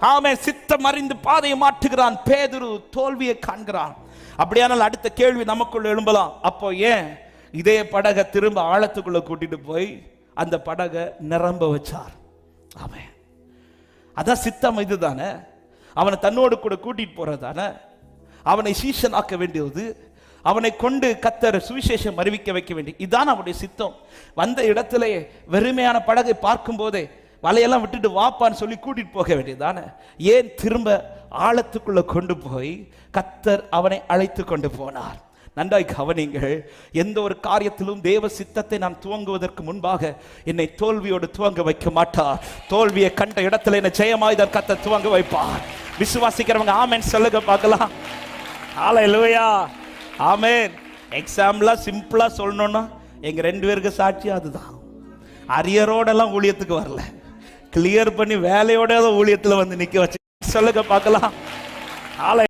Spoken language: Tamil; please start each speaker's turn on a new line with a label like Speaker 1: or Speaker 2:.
Speaker 1: ஆமே சித்தம் அறிந்து பாதையை மாற்றுகிறான். பேதுரு தோல்வியை காண்கிறான். அப்படியானால் அடுத்த கேள்வி நமக்குள்ள எழும்பலாம். அப்போ ஏன்? இதே படகை திரும்ப ஆழத்துக்குள்ள கூட்டிட்டு போய் அந்த படகை நிரம்ப வச்சார். அவன் அதான் சித்தம் இதுதானே? அவனை தன்னோடு கூட கூட்டிட்டு போறதானே? அவனை சீஷனாக்க வேண்டியது. அவனை கொண்டு கத்தர் சுவிசேஷம் அறிவிக்க வைக்க வேண்டிய இதுதான் அவனுடைய சித்தம். வந்த இடத்திலே வெறுமையான படகை பார்க்கும் போதே வலையெல்லாம் விட்டுட்டு வாப்பான்னு சொல்லி கூட்டிட்டு போக வேண்டியதுதானே? ஏன் திரும்ப ஆழத்துக்குள்ள கொண்டு போய் கத்தர் அவனை அழைத்து கொண்டு போனார்? நன்றாய் கவனிங்கள் எந்த ஒரு காரியத்திலும் தேவ சித்தத்தை நான் துவங்குவதற்கு முன்பாக என்னை தோல்வியோடு துவங்க வைக்க மாட்டார். தோல்வியை கண்ட இடத்துல என்னை ஜெயமாயுதர் கத்த துவங்க வைப்பார். விசுவாசிக்கிறவங்க ஆமேன் சொல்லுங்க பார்க்கலாம். ஆலை இல்லையா ஆமேன். எக்ஸாம்லாம் சிம்பிளாக சொல்லணும்னா எங்கள் ரெண்டு பேருக்கு சாட்சி அதுதான். அரியரோடெல்லாம் ஊழியத்துக்கு வரல. கிளியர் பண்ணி வேலையோட ஊழியத்துல வந்து நிக்க வச்சு. சொல்லுங்க பார்க்கலாம். ஆலை